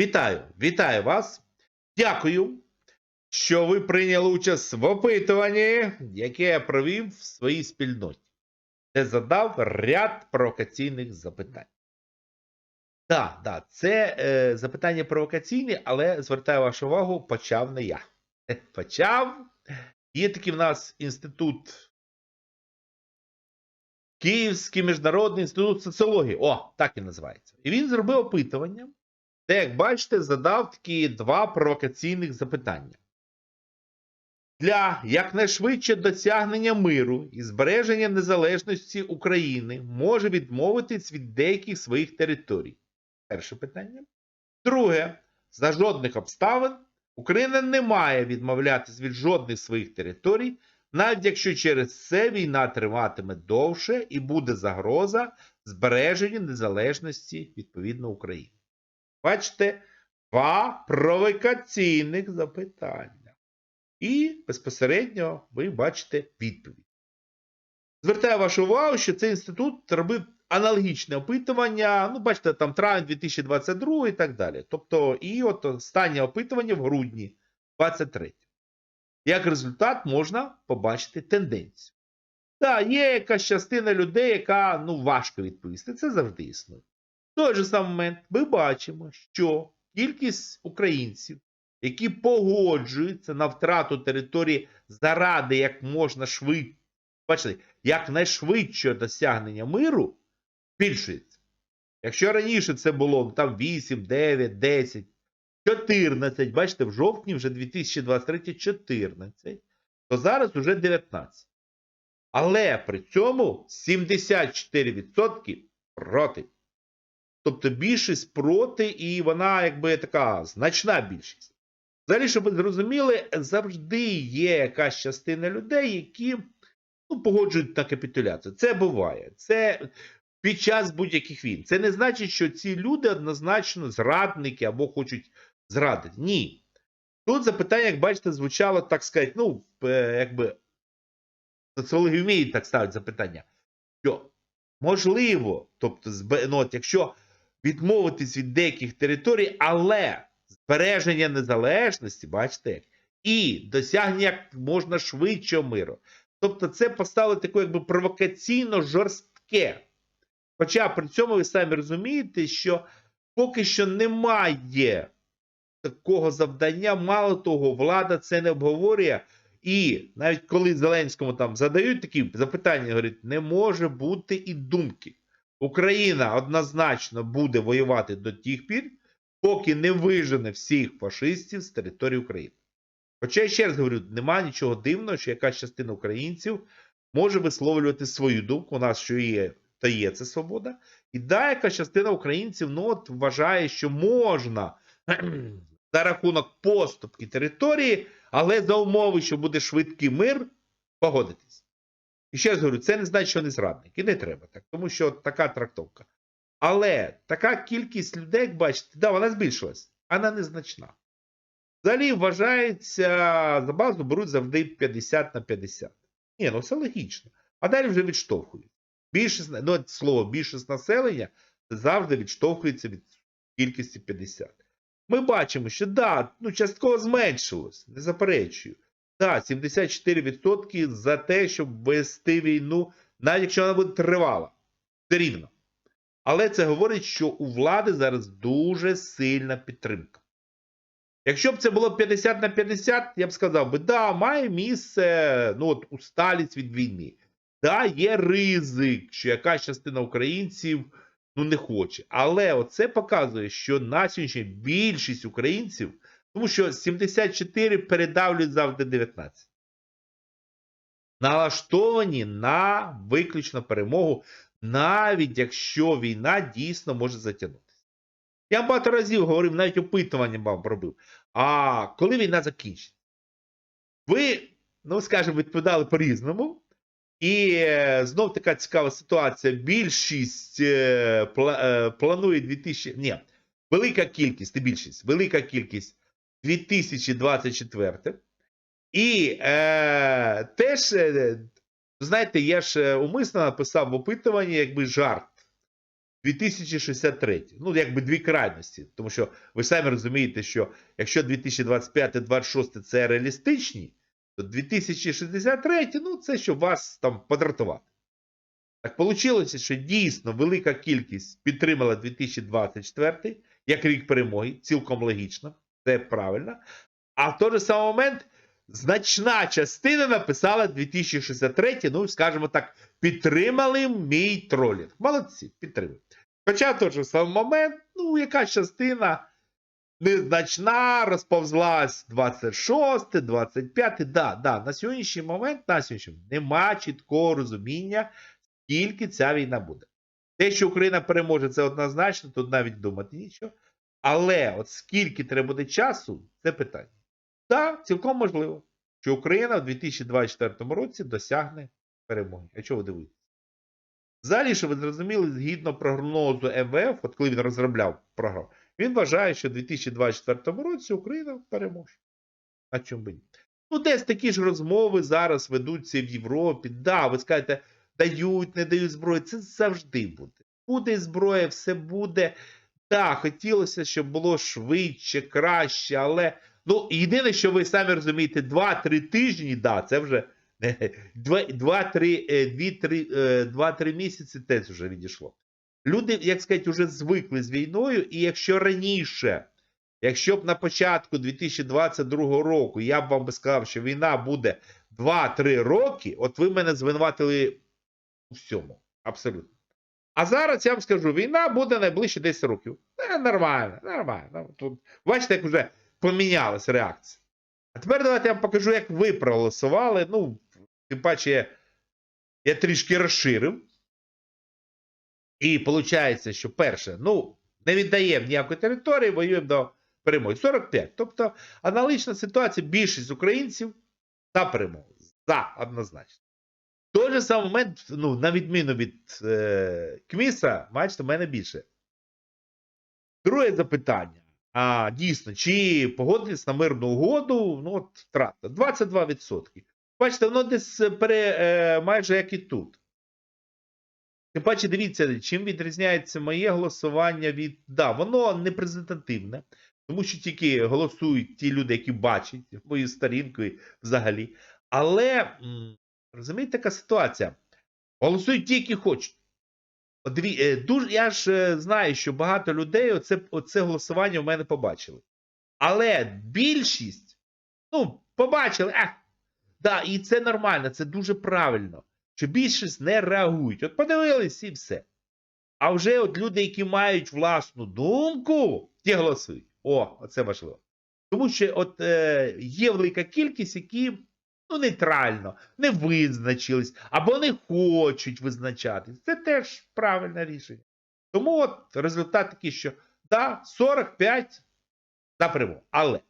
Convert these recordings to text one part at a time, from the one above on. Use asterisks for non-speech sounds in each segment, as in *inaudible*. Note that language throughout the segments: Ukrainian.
Вітаю, вітаю вас. Дякую, що ви прийняли участь в опитуванні, яке я провів в своїй спільноті, де задав ряд провокаційних запитань. Так, да, це е, запитання провокаційні, але звертаю вашу увагу, почав не я. *laughs* Почав. Є такий в нас інститут. Київський міжнародний інститут соціології. О, так і називається. І він зробив опитування, де, як бачите, задав такі два провокаційних запитання. Для якнайшвидше досягнення миру і збереження незалежності України може відмовитись від деяких своїх територій. Перше питання. Друге, за жодних обставин Україна не має відмовлятись від жодних своїх територій, навіть якщо через це війна триватиме довше і буде загроза збереженню незалежності відповідно України. Бачите, два провокаційних запитання. І безпосередньо ви бачите відповідь. Звертаю вашу увагу, що цей інститут робив аналогічне опитування. Ну, бачите, там травень 2022 і так далі. Тобто, і от останнє опитування в грудні 23. Як результат, можна побачити тенденцію. Так, є якась частина людей, яка ну, важко відповісти. Це завжди існує. В той же самий момент ми бачимо, що кількість українців, які погоджуються на втрату території заради як можна швидше, бачите, якнайшвидшого досягнення миру, збільшується. Якщо раніше це було там 8, 9, 10, 14, бачите, в жовтні вже 2023 14, то зараз вже 19. Але при цьому 74% проти. Тобто більшість проти, і вона якби така значна більшість. Взагалі, щоб ви зрозуміли, завжди є якась частина людей, які ну, погоджують на капітуляцію. Це буває. Це під час будь-яких війн. Це не значить, що ці люди однозначно зрадники або хочуть зрадити. Ні. Тут запитання, як бачите, звучало, так сказати, ну, е, якби соціологи вміють так ставити запитання, що можливо, тобто, ну, от, якщо відмовитись від деяких територій, але збереження незалежності, бачите, і досягнення як можна швидшого миру. Тобто, це поставили таке якби провокаційно жорстке. Хоча при цьому ви самі розумієте, що поки що немає такого завдання, мало того, влада це не обговорює. І навіть коли Зеленському там задають такі запитання, говорять, не може бути і думки. Україна однозначно буде воювати до тих пір, поки не вижене всіх фашистів з території України. Хоча я ще раз говорю, нема нічого дивного, що якась частина українців може висловлювати свою думку. У нас що є, та є це свобода. І да, якась частина українців ну, от, вважає, що можна *clears throat* за рахунок поступки території, але за умови, що буде швидкий мир, погодитись. І ще раз говорю, це не значить, що не зрадник. І не треба так, тому що така трактовка. Але така кількість людей, як бачите, да, вона збільшилась, вона незначна. Взагалі вважається, за базу беруть завжди 50 на 50. Ні, ну це логічно. А далі вже відштовхують. Більшість, ну, слово більшість населення завжди відштовхується від кількості 50. Ми бачимо, що да, ну, частково зменшилось, не заперечую. Да, 74% за те, щоб вести війну, навіть якщо вона буде тривала. Все рівно. Але це говорить, що у влади зараз дуже сильна підтримка. Якщо б це було 50 на 50, я б сказав би, да, має місце ну, от, усталість від війни. Да, є ризик, що якась частина українців ну, не хоче. Але оце показує, що на сьогодні більшість українців, тому що 74 передавлюють завжди 19. Налаштовані на виключно перемогу, навіть якщо війна дійсно може затягнутися. Я багато разів говорив, навіть опитування вам робив. А коли війна закінчиться? Ви, ну скажімо, відповідали по-різному. І е, знов така цікава ситуація. Більшість е, е, планує 2000. Ні, велика кількість, не більшість, велика кількість 2024. І е, теж, е, знаєте, я ж е, умисно написав в опитуванні, якби жарт. 2063. Ну, якби дві крайності. Тому що ви самі розумієте, що якщо 2025-2026 це реалістичні, то 2063, ну, це щоб вас там подратувати. Так вийшло, що дійсно велика кількість підтримала 2024 як рік перемоги, цілком логічно, це правильно. А в той же самий момент значна частина написала 2063, ну, скажімо так, підтримали мій тролінг. Молодці, підтримали. Хоча в той же самий момент, ну, якась частина незначна, розповзлась 26, 25. Да, да, на сьогоднішній момент, на сьогоднішній нема чіткого розуміння, скільки ця війна буде. Те, що Україна переможе, це однозначно, тут навіть думати нічого. Але от скільки треба буде часу, це питання. Так, цілком можливо, що Україна в 2024 році досягне перемоги. А чого ви дивитесь? Взагалі, що ви зрозуміли, згідно прогнозу МВФ, от коли він розробляв програму, він вважає, що в 2024 році Україна переможе. А чому би ні? Ну, десь такі ж розмови зараз ведуться в Європі. Да, ви скажете, дають, не дають зброю. Це завжди буде. Буде зброя, все буде. Так, хотілося, щоб було швидше, краще, але ну, єдине, що ви самі розумієте, 2-3 тижні, да, це вже *laughs* 2-3 місяці теж вже відійшло. Люди, як сказати, вже звикли з війною, і якщо раніше, якщо б на початку 2022 року я б вам би сказав, що війна буде 2-3 роки, от ви мене звинуватили у всьому. Абсолютно. А зараз я вам скажу, війна буде найближче 10 років. Е, нормально, нормально. Тут, бачите, як вже помінялася реакція. А тепер давайте я вам покажу, як ви проголосували. Ну, тим паче, я, я трішки розширив. І виходить, що перше, ну, не віддаємо ніякої території, воюємо до перемоги. 45. Тобто, аналогічна ситуація, більшість українців за перемогу. За, однозначно. Той же самий момент, ну, на відміну від е, Кміса, бачите, в мене більше. Друге запитання. А, дійсно, чи погодитись на мирну угоду? Ну, от втрата. 22%. Бачите, воно десь пере, е, майже як і тут. Тим паче, дивіться, чим відрізняється моє голосування від. Да, воно не презентативне, тому що тільки голосують ті люди, які бачать мою сторінку і взагалі. Але, м, розумієте, така ситуація. Голосують ті, які хочуть. Е, дуже, я ж е, знаю, що багато людей оце, оце голосування в мене побачили. Але більшість, ну, побачили, а, да, і це нормально, це дуже правильно, що більшість не реагують. От подивились і все. А вже от люди, які мають власну думку, ті голосують. О, оце важливо. Тому що от е, є велика кількість, які ну, нейтрально, не визначились, або не хочуть визначатись. Це теж правильне рішення. Тому от результат такий, що да, 45 за перемогу. Але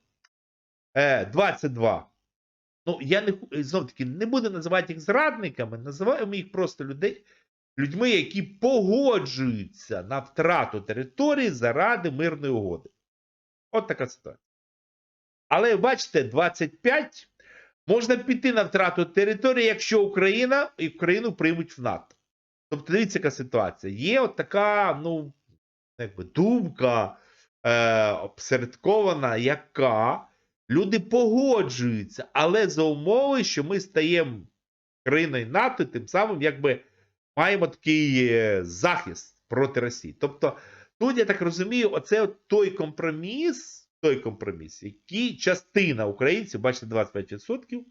е, 22. Ну, я не знов таки не буду називати їх зрадниками, називаємо їх просто людей, людьми, які погоджуються на втрату території заради мирної угоди. От така ситуація. Але бачите, 25 можна піти на втрату території, якщо Україна і Україну приймуть в НАТО. Тобто, дивіться, яка ситуація. Є от така, ну, якби думка е, обсередкована, яка люди погоджуються, але за умови, що ми стаємо країною НАТО, тим самим якби маємо такий е, захист проти Росії. Тобто, тут я так розумію, оце от той компроміс, той компроміс, який частина українців, бачите, 25%,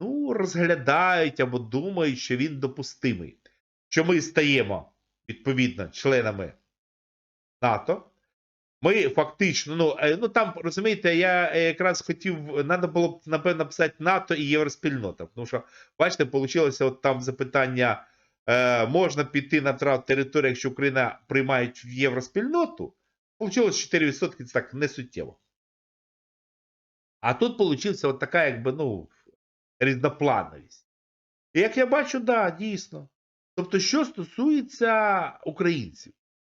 ну, розглядають або думають, що він допустимий. Що ми стаємо, відповідно, членами НАТО. Ми фактично, ну, е, ну там, розумієте, я е, якраз хотів, треба було б, напевно, написати НАТО і Євроспільнота. Тому що, бачите, вийшло от там запитання: е, можна піти на втрату території, якщо Україна приймає в Євроспільноту. Получилось 4%, це так не суттєво. А тут получився от така, якби, ну, різноплановість. І як я бачу, да, дійсно. Тобто, що стосується українців,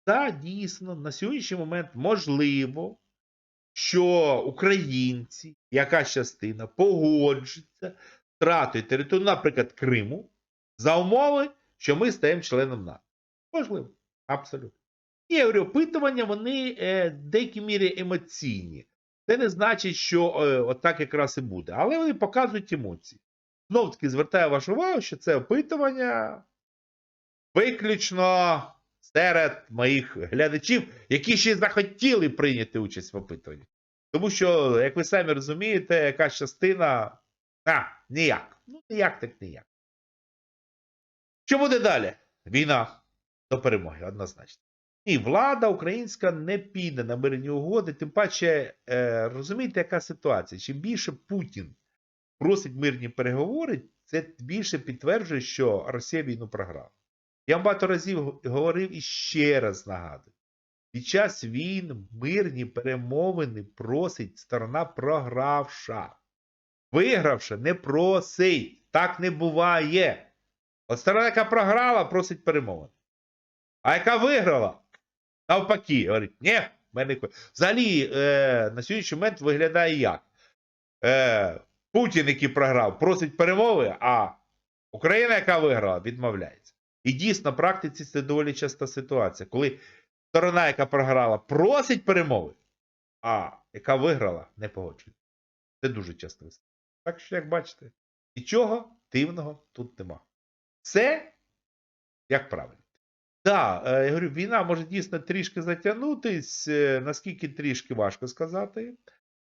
да, дійсно, на сьогоднішній момент можливо, що українці, якась частина, погоджується втратою території, наприклад, Криму, за умови, що ми стаємо членом НАТО. Можливо. Абсолютно. І я говорю, опитування, вони е, в деякій мірі емоційні. Це не значить, що е, отак якраз і буде. Але вони показують емоції. Знов таки звертаю вашу увагу, що це опитування виключно серед моїх глядачів, які ще захотіли прийняти участь в опитуванні. Тому що, як ви самі розумієте, якась частина. А, ніяк. Ну, ніяк так ніяк. Що буде далі? Війна до перемоги, однозначно. Ні, влада українська не піде на мирні угоди. Тим паче, е, розумієте, яка ситуація? Чим більше Путін просить мирні переговори, це більше підтверджує, що Росія війну програла. Я вам багато разів говорив і ще раз нагадую. Під час війн мирні перемовини просить сторона програвша. Вигравша не просить. Так не буває. От сторона, яка програла, просить перемовин. А яка виграла, навпаки, говорить, ні, в мене не хо-». Взагалі, е, на сьогоднішній момент виглядає як? Е, Путін, який програв, просить перемови, а Україна, яка виграла, відмовляється. І дійсно, на практиці це доволі часта ситуація, коли сторона, яка програла, просить перемови, а яка виграла, не погоджується. Це дуже часто. Так що, як бачите, нічого дивного тут нема. Все як правильно. Так, да, я говорю, війна може дійсно трішки затягнутись, е, наскільки трішки важко сказати.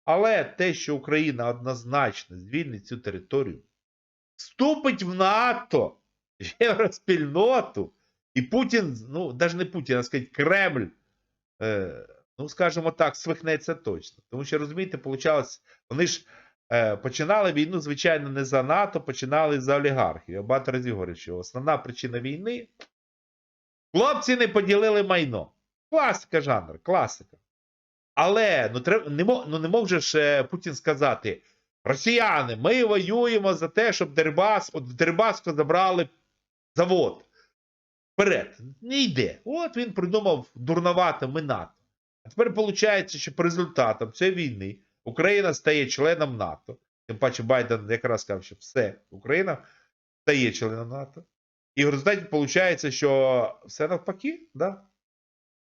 Але те, що Україна однозначно звільнить цю територію, вступить в НАТО, в *laughs* євроспільноту, і Путін, ну, навіть не Путін, а сказати, Кремль, е, ну, скажімо так, свихнеться точно. Тому що, розумієте, получалось, вони ж е, починали війну, звичайно, не за НАТО, починали за олігархів. Я багато разів говорю, що основна причина війни хлопці не поділили майно. Класика жанр, класика. Але ну, треб, не, мог, ну, не може ж е, Путін сказати: Росіяни, ми воюємо за те, щоб Дербас, от в Дербаску забрали завод. Вперед. Не йде. От він придумав дурновато ми НАТО. А тепер виходить, що по результатам цієї війни Україна стає членом НАТО. Тим паче Байден якраз сказав, що все, Україна стає членом НАТО. І в результаті виходить, що все навпаки, да?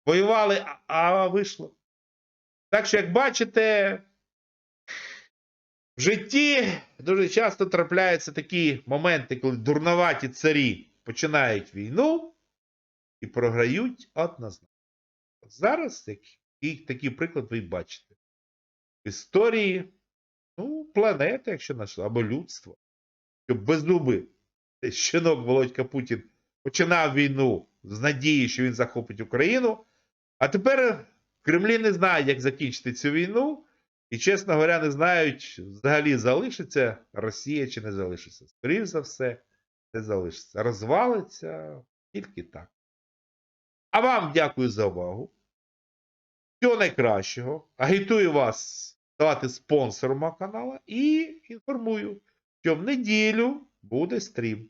воювали, а, вийшло. Так що, як бачите, в житті дуже часто трапляються такі моменти, коли дурноваті царі починають війну і програють однозначно. Зараз такий, такий приклад ви бачите. В історії ну, планети, якщо наш, або людство, що беззуби щенок Володька Путін починав війну з надією, що він захопить Україну, а тепер в Кремлі не знають, як закінчити цю війну, і, чесно говоря, не знають, взагалі залишиться Росія чи не залишиться. Скоріше за все, не залишиться. Розвалиться тільки так. А вам дякую за увагу. Всього найкращого. Агітую вас ставати спонсором каналу і інформую, що в неділю буде стрім